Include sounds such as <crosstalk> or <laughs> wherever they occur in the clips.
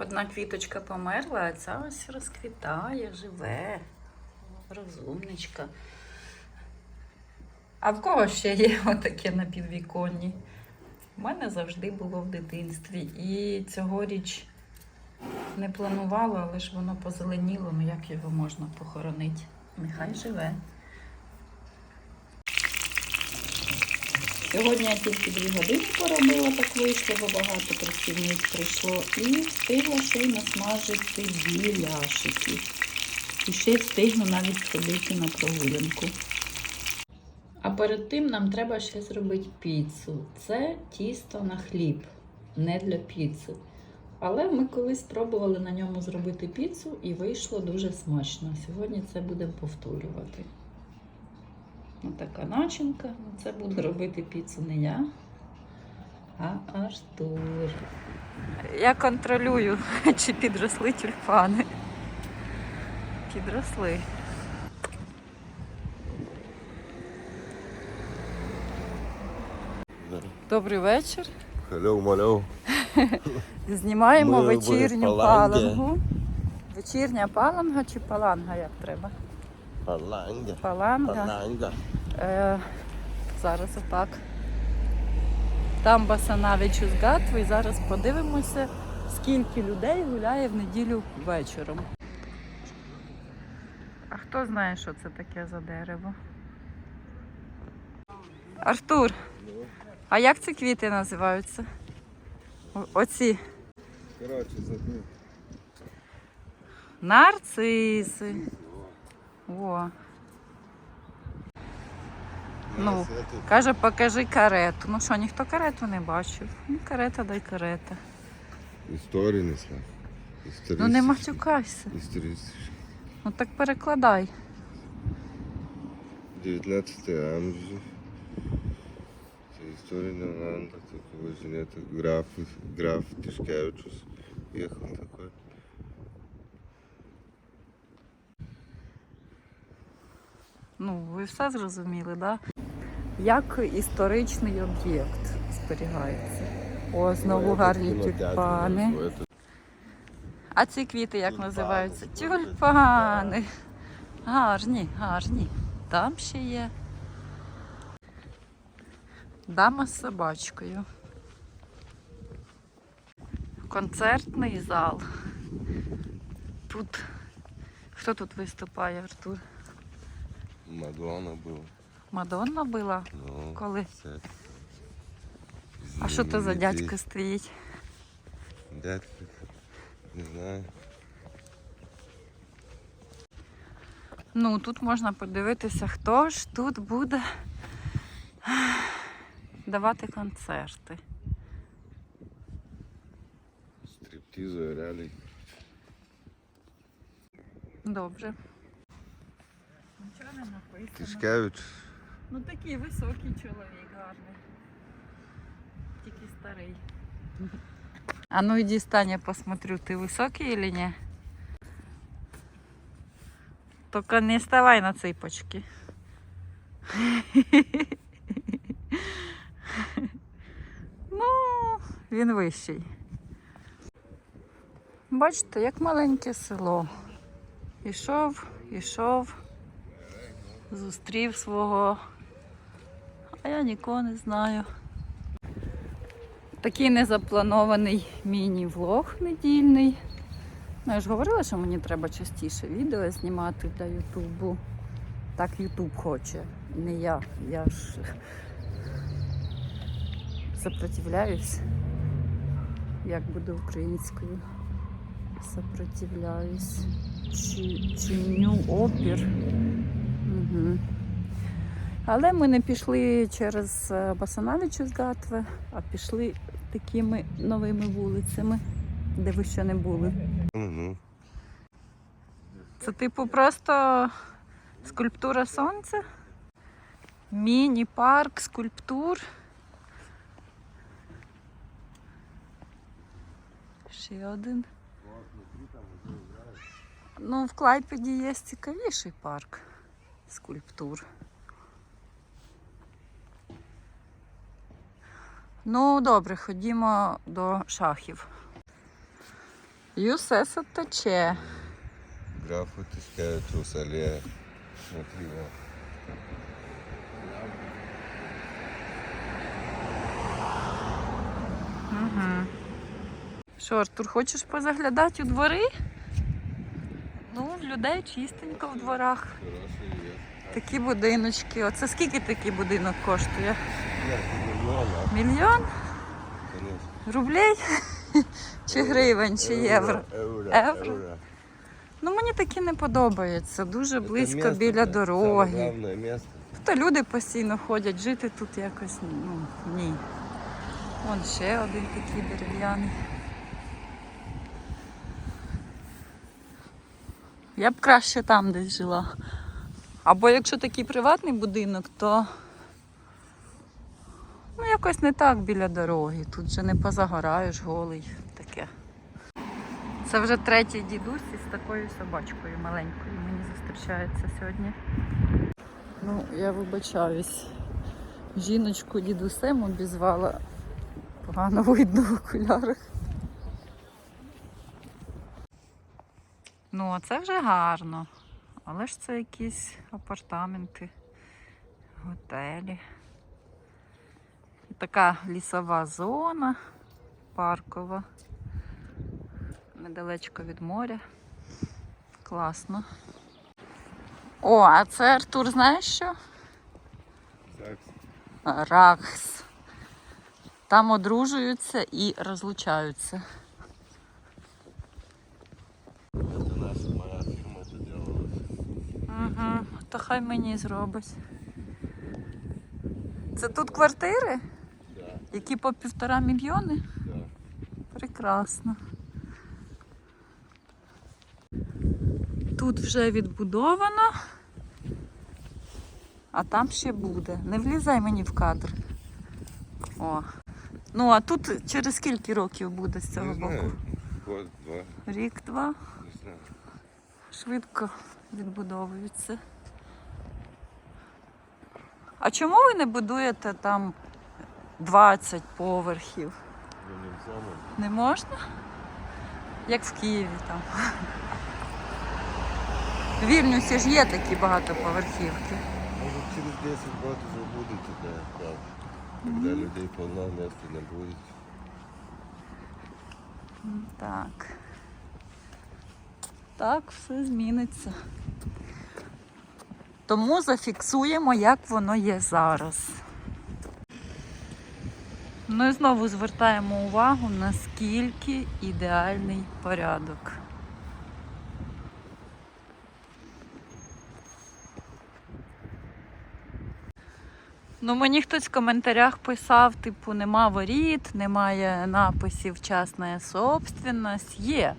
Одна квіточка померла, а ця ось розквітає, живе, розумничка. А в кого ще є <laughs> отаке на підвіконні? У мене завжди було в дитинстві. І цьогоріч не планувала, але ж воно позеленіло, ну як його можна похоронити? Нехай живе. Сьогодні я тільки дві години поробила, так вийшло, бо багато працівниць прийшло. І встигла ще й насмажити біляшики. І ще встигну навіть сходити на прогулянку. А перед тим нам треба ще зробити піцу. Це тісто на хліб, не для піци. Але ми колись спробували на ньому зробити піцу і вийшло дуже смачно. Сьогодні це будемо повторювати. Ось така начинка. Це буде робити піцу не я, а Артур. Я контролюю, <laughs> чи підросли тюльпани. Підросли. Добрий вечір. Hello, малю. <laughs> Знімаємо Ми вечірню палангу. Вечірня паланга чи паланга, як треба? Паланга. Паланга. Паланга. Е, зараз отак. Там Басанавичу з Гатви. І зараз подивимося, скільки людей гуляє в неділю вечором. А хто знає, що це таке за дерево? Артур, а як ці квіти називаються? Оці забыл. нарциси. О. Ну, Каже, покажи карету. Ну що, ніхто карету не бачив. Ну, карета дай карета. Історії несла. Ну не матюкайся. Ну так перекладай. 19 амжі. Це історія Неланда, такого женета граф, граф Тишкевичус. Ехал такой. Ну, ви все зрозуміли, так? Да? Як історичний об'єкт зберігається. О, знову гарні тюльпани. А ці квіти як називаються? Тюльпани. Гарні, гарні. Там ще є. Дама з собачкою. Концертний зал. Тут. Хто тут виступає, Артур? Мадонна була. Мадонна була? Ну, Коли? це А що то за дядько стоїть? Дядько. Не знаю. Ну, тут можна подивитися, хто ж тут буде давати концерти. Стриптизу, реалій. Добре Нічого не написано. Тишкевич. Ну такий високий чоловік гарний. Тільки старий. А ну иди Стань, я посмотрю, ты высокий или не? Только не вставай на цыпочки. Ну, він вищий. Бачите, як маленьке село. Ішов, ішов, зустрів свого, а я нікого не знаю. Такий незапланований міні-влог недільний. Ну, я ж говорила, що мені треба частіше відео знімати для Ютубу. Так Ютуб хоче, не я. Я ж сопротивляюсь. Як буде українською? Сопротивляюсь. Чи, чиню опір. Угу. Але ми не пішли через е, Басанавичу з Гатви, а пішли такими новими вулицями, де ви ще не були. Угу. Це типу просто скульптура сонця. Міні-парк скульптур. Ще один. Ну, в Клайпеді є цікавіший парк скульптур. Ну, добре, ходімо до шахів. Юсеса тече. Графы таскают трусале. Смотри, вот. Угу. Що, Артур, хочеш позаглядати у двори? Ну, людей чистенько в дворах. Такі будиночки. Оце скільки такий будинок коштує? Мільйон рублей? Чи гривень, чи євро? Евро. Ну мені такі не подобається. Дуже близько біля дороги. Та люди постійно ходять, жити тут якось ну, ні. Вон ще один такий дерев'яний. Я б краще там десь жила. Або якщо такий приватний будинок, то ну, якось не так біля дороги. Тут же не позагораєш голий таке. Це вже третій дідусь із такою собачкою маленькою мені зустрічається сьогодні. Ну, я вибачаюсь. Жіночку дідусем обізвала. Погано видно в окулярах. Ну, це вже гарно. Але ж це якісь апартаменти, готелі. І така лісова зона, паркова. Недалечко від моря. Класно. О, а це Артур, знаєш що? Ракс. Там одружуються і розлучаються. Угу. То хай мені зробить. Це тут квартири, Да, які по півтора мільйони? да. Прекрасно. Тут вже відбудовано, а там ще буде. Не влізай мені в кадр. О. Ну, а тут через скільки років буде з цього Не боку? знаю, год, два, Рік-два. не знаю. Швидко відбудовуються. А чому ви не будуєте там 20 поверхів? Ну. Не можна? Як в Києві там. В Вільнюсі ж є такі багатоповерхівки. Может через 10 год уже будет такая правда. Когда людей полно, места не будет. М, Так. Так, все зміниться. Тому зафіксуємо, як воно є зараз. Ну і знову звертаємо увагу, наскільки ідеальний порядок. Ну, мені хтось в коментарях писав, типу, нема воріт, немає написів частна собственность. Є.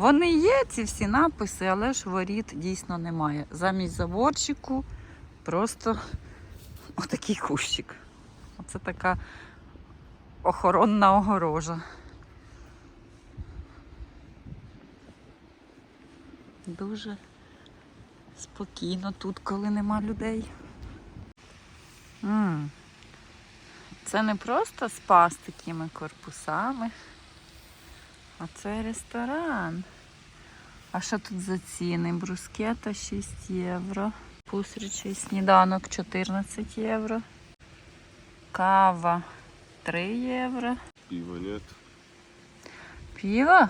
Вони є, ці всі написи, але ж воріт дійсно немає. Замість заборчику просто отакий кущик. Оце така охоронна огорожа. Дуже спокійно тут, коли нема людей. Це не просто з такими корпусами, а це ресторан. А що тут за ціни? Брускета 6 євро. Пустрічий сніданок 14 євро. Кава 3 євро. Пива нет. Пиво?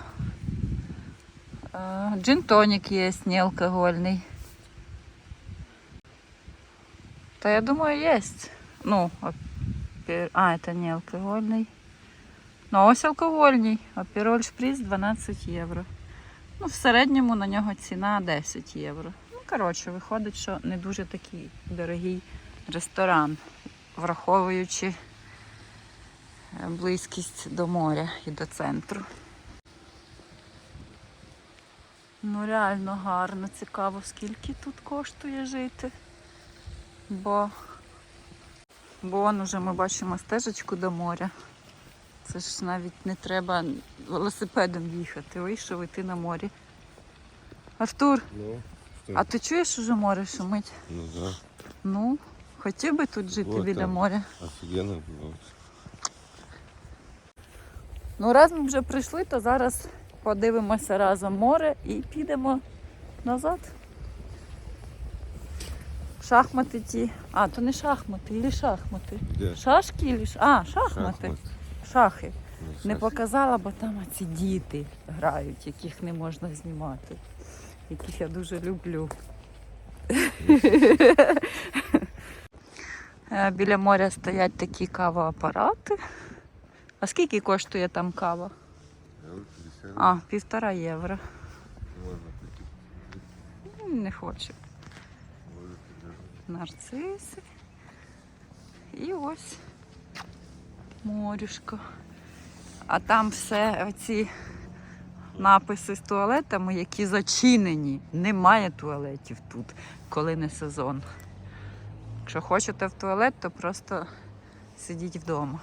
Э, Джин-тоник есть, неалкогольный. Да я думаю, есть. Ну, опе- а, это не алкогольный. Ну, ось алкогольний. Апероль шприц 12 євро. Ну, в середньому на нього ціна 10 євро. Ну, коротше, виходить, що не дуже такий дорогий ресторан, враховуючи е, близькість до моря і до центру. Ну, реально гарно, цікаво, скільки тут коштує жити. Бо, бо вон уже ми бачимо стежечку до моря. Це ж навіть не треба велосипедом їхати. Вийшов іти на морі. Артур, Ну, а ти чуєш уже море шумить? Ну да, Ну, хотів би тут жити Вот біля там. моря. офигенно было. Ну, раз ми вже прийшли, то зараз подивимося разом море і підемо назад. Шахмати ті. А, то не шахмати, ілі шахмати. Де? Шашки ілі ш... А, шахмати. Шахмат. Шахи. Ну, Не показала, бо там ці діти грають, яких не можна знімати, яких я дуже люблю. <laughs> Е, Біля моря стоять такі кавоапарати. А скільки коштує там кава? Євро 50 А, півтора євро. Не хочу. Нарциси. І ось морюшко. А там все оці написи з туалетами, які зачинені. Немає туалетів тут, коли не сезон. Якщо хочете в туалет, то просто сидіть вдома.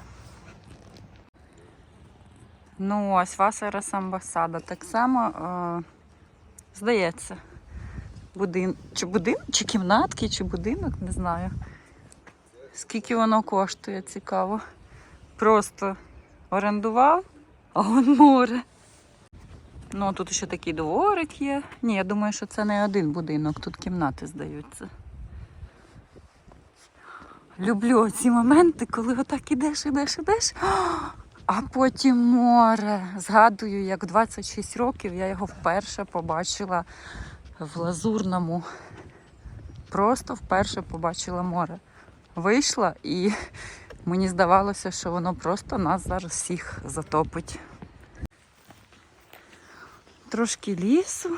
Ну, ось Васерас амбасада. Так само, е, здається, будин... чи будин... чи кімнатки, чи будинок, не знаю. Скільки воно коштує, цікаво. Просто орендував, а вон море. Ну, тут ще такий дворик є. Ні, я думаю, що це не один будинок, тут кімнати здаються. Люблю ці моменти, коли отак ідеш, ідеш, ідеш, а потім море. Згадую, як 26 років я його вперше побачила в Лазурному. Просто вперше побачила море. Вийшла і мені здавалося, що воно просто нас зараз всіх затопить. Трошки лісу.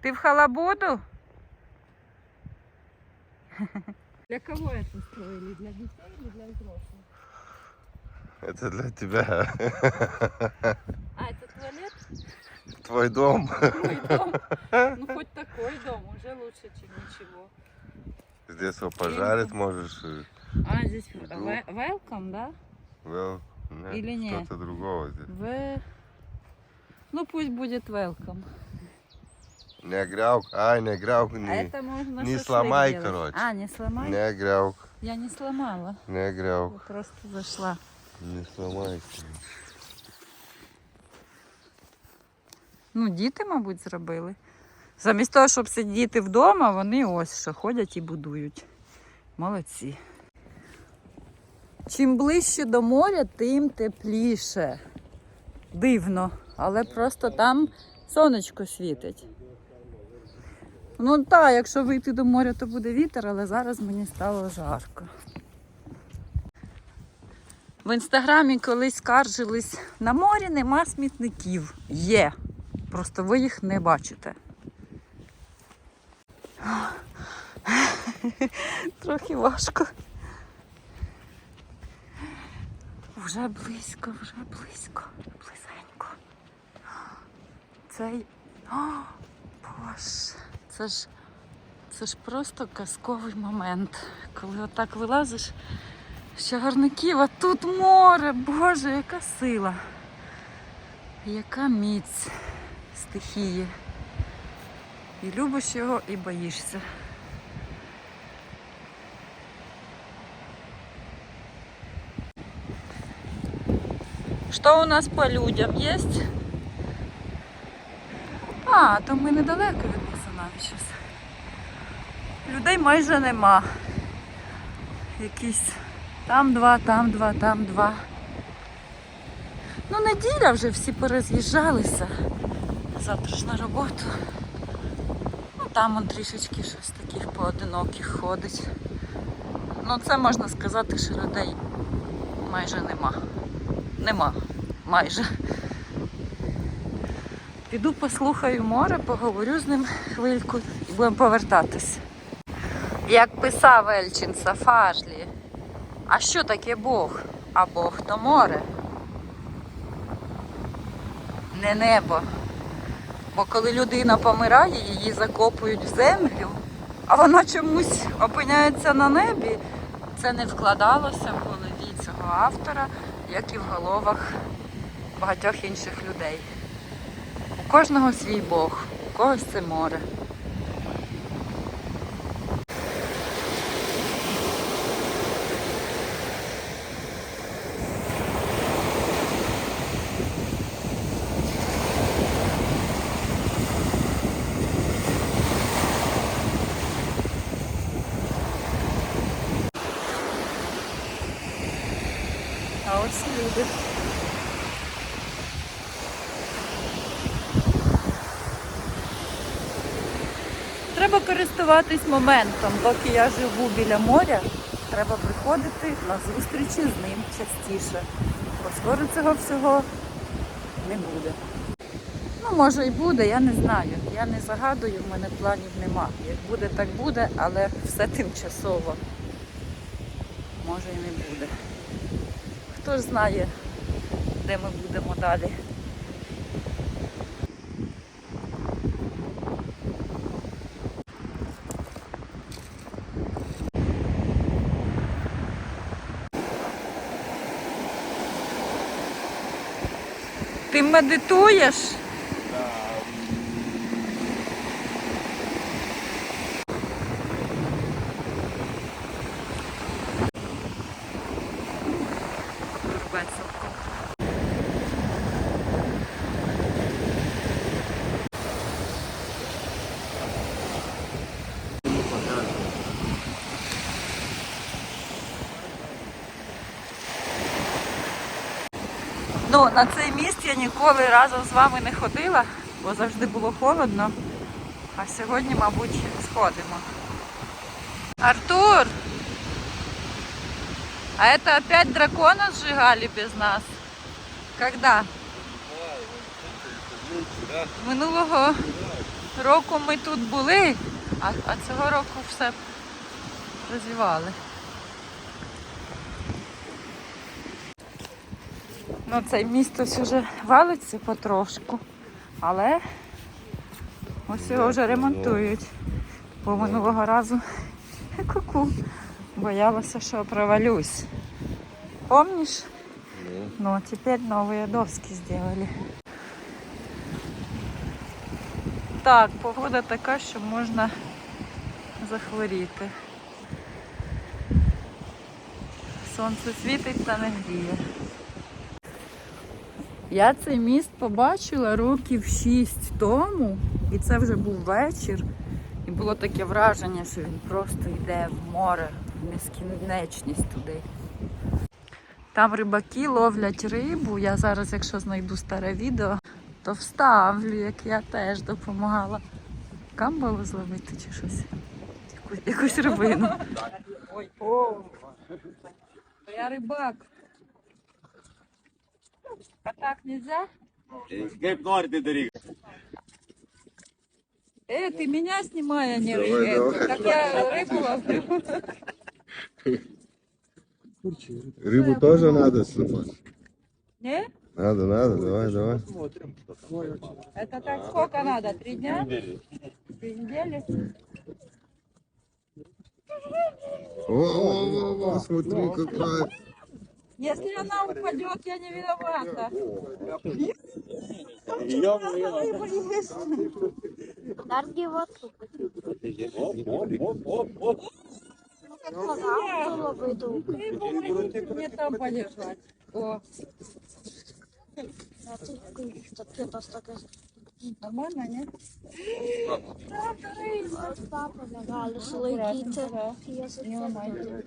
Ти в халабуду? <laughs> Для кого это строили? Для детей или для взрослых? Это для тебя. <laughs> А? Твой дом. Мой дом. <laughs> Ну, хоть такой дом, уже лучше, чем ничего. Здесь его пожарить можешь. А, здесь welcome, да? well, нет, Или нет? Что-то другого здесь. В... Ну, пусть будет welcome. Не гряук. Ай, не гряук. А Не, это можно не сломай, делать. короче. А, не сломай? не гряук. Я не сломала. Не гряук. Я просто зашла. Не сломай. Ну, діти, мабуть, зробили. Замість того, щоб сидіти вдома, вони ось що ходять і будують. Молодці. Чим ближче до моря, тим тепліше. Дивно, але просто там сонечко світить. Ну так, якщо вийти до моря, то буде вітер, але зараз мені стало жарко. В інстаграмі колись скаржились на морі нема смітників. Є. Просто ви їх не бачите. Трохи важко. Вже близько, вже близько, близенько. Цей. О, Боже, це ж, це ж просто казковий момент, коли отак вилазиш з чагарників, а тут море, Боже, яка сила, яка міць стихії. І любиш його, і боїшся. Что у нас по людям есть? А, то ми недалеко від Босанаві зараз. Людей майже нема. Якісь там два, там два, там два. Ну, неділя вже всі пороз'їжджалися. Завтра ж на роботу. Ну, там он трішечки щось таких поодиноких ходить. Ну, це можна сказати, що людей майже нема. Нема. Майже. Піду послухаю море, поговорю з ним хвильку і будемо повертатись. Як писав Ельчин Сафарлі, а що таке Бог? А Бог то море. Не небо. Бо коли людина помирає, її закопують в землю, а вона чомусь опиняється на небі. Це не вкладалося в голові цього автора, як і в головах багатьох інших людей. У кожного свій Бог, у когось це море. А ось і люди. Треба користуватись моментом. Поки я живу біля моря, треба приходити на зустрічі з ним частіше. Бо скоро цього всього не буде. Ну, може і буде, я не знаю. Я не загадую, в мене планів нема. Як буде, так буде, але все тимчасово. Може і не буде. Хто ж знає, де ми будемо далі. Ти медитуєш? Веселко. Ну, на цей міст я ніколи разом з вами не ходила, бо завжди було холодно. А сьогодні, мабуть, сходимо. Артур! А это опять дракона сжигали без нас? Когда? Минулого року ми тут були, а, цього року все розвивали. Ну, цей місто вже валиться потрошку, але ось його вже ремонтують. Бо минулого разу ку-ку, боялася, що провалюсь. Помнишь? Ну, теперь новые доски сделали. Так, погода така, що можна захворіти. Сонце світить та не гріє. Я цей міст побачила років шість тому, і це вже був вечір. І було таке враження, що він просто йде в море, в нескінченність туди. Там рибаки ловлять рибу. Я зараз, якщо знайду старе відео, то вставлю, як я теж допомагала. Камбалу зловити чи щось. Яку- якусь рибину. Ой, о, я рибак. А так нельзя? Kaip norite darykite. Э, ты меня снимай, а не Давай, рыбу. давай. Так я рыбу ловлю. Рыбу тоже надо снимать? Не? Надо, надо, давай, давай. Это так сколько надо? Три дня? Три недели? О, о, о, о, смотри, какая. Если она упадет, я не виновата. Дарги в отступы. Сказала, выйду. И помогите мне там полежать. О. Я тут что-то стакан слетіти. Я Не ломайте.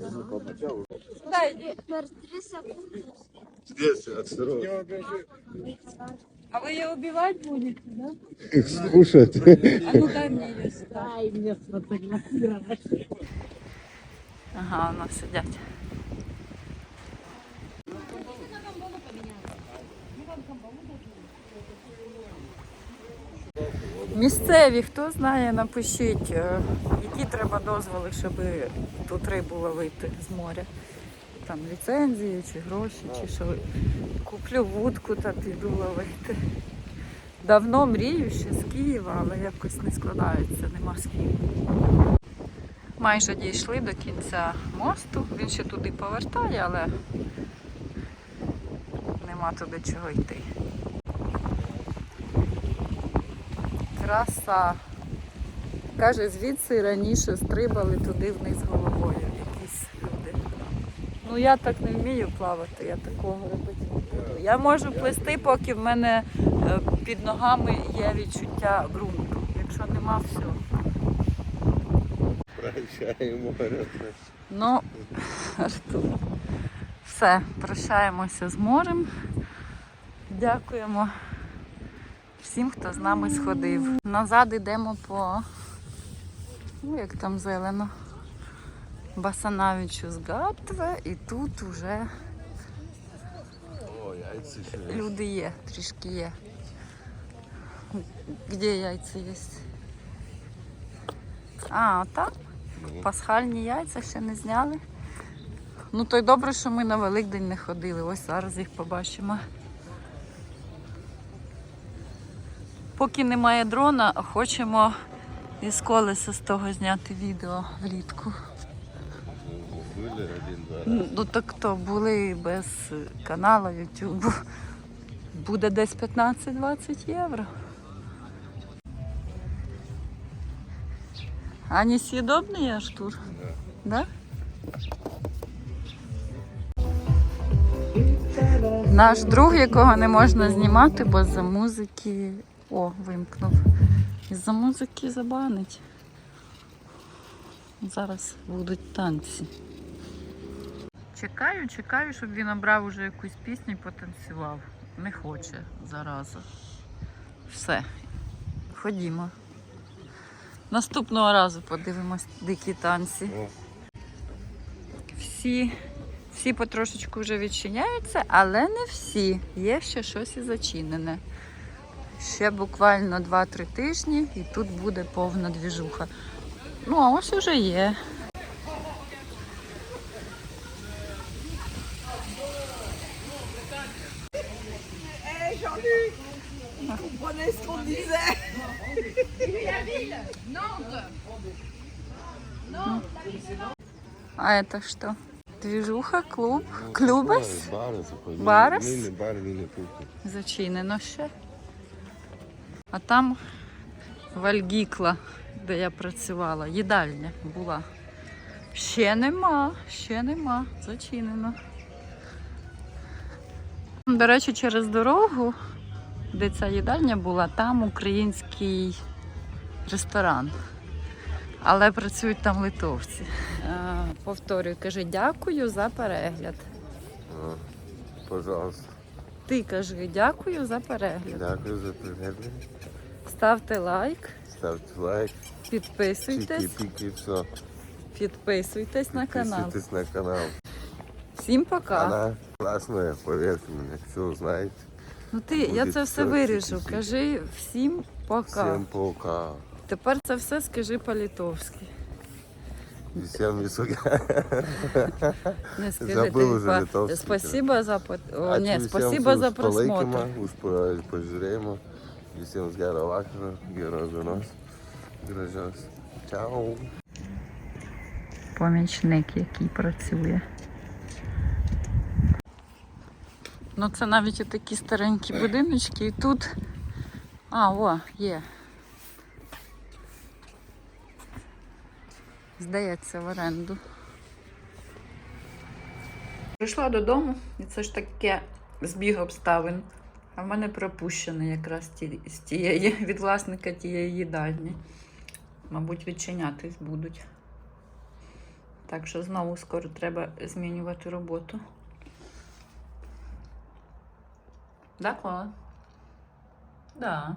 за Сюда иди. Тепер три секунди. Здесь, осторожно. А вы ее убивать будете, да? Их слушать. А ну дай мне ее сюда. Ага, у нас сидять. Місцеві, хто знає, напишіть, е, які треба дозволи, щоб тут рибу ловити з моря. Там ліцензії чи гроші, чи що. Куплю вудку та піду ловити. Давно мрію ще з Києва, але якось не складається, нема з ким. Майже дійшли до кінця мосту. Він ще туди повертає, але нема туди чого йти. Краса. Каже, звідси раніше стрибали туди вниз головою якісь люди. Ну я так не вмію плавати, я такого робити не буду. Я можу плисти, поки в мене е, під ногами є відчуття ґрунту. Якщо нема, все. Прощай, море. Ну, <laughs> Артур, Все, прощаємося з морем. Дякуємо всім, хто з нами сходив. Назад йдемо по. Ну, як там зелено. Басанавичу з Гатве, і тут яйці люди є, трішки є. Де яйця є? А, там? Ну. Пасхальні яйця ще не зняли. Ну то й добре, що ми на Великдень не ходили. Ось зараз їх побачимо. Поки немає дрона, хочемо із колеса з того зняти відео влітку. Ну так то були без каналу YouTube. Буде десь 15-20 євро. А не съедобный Аштур? Да. Наш друг, якого не можна знімати, бо за музики. О, вимкнув. Із-за музики забанить. Зараз будуть танці. Чекаю, чекаю, щоб він обрав уже якусь пісню і потанцював. Не хоче зараза. Все, ходімо. Наступного разу подивимось дикі танці. Всі, всі потрошечку вже відчиняються, але не всі. Є ще щось і зачинене. Ще буквально 2-3 тижні і тут буде повна двіжуха. Ну, а ось уже є. А это что? Движуха, клуб? Бари, заходять. Барес? Ні, не бар, ні. Зачинено ще. А там Вальгікла, де я працювала, їдальня була. Ще нема, ще нема, зачинено. До речі, через дорогу, де ця їдальня була, там український ресторан. Але працюють там литовці. Повторюю, кажи дякую за перегляд. Пожалуйста. Ти кажи дякую за перегляд. Дякую за перегляд. Ставте лайк, Ставте лайк, підписуйтесь, чики-піки, все. підписуйтесь на канал. Підписуйтесь на канал. Всім пока. Она классная, поверьте мне, все знаете. Ну ти, я Буде це все все виріжу. Кажи всім пока. Всем пока. Тепер це все скажи по-литовськи. И всем висока. Не скажи Забыл ти уже по- литовський, Спасибо за по- О, ні, спасибо за просмотр. Уж по- пожремо. Гера вакара, гера за нас. Гражас. Чао. Помічник, який працює. Ну це навіть такі старенькі будиночки. І тут. А, о, є. Здається, в оренду. Прийшла додому, і це ж таке збіг обставин. А в мене пропущений якраз ті, з тієї <laughs> від власника тієї їдальні. Мабуть, відчинятись будуть. Так що знову скоро треба змінювати роботу. Да, Кола? Да.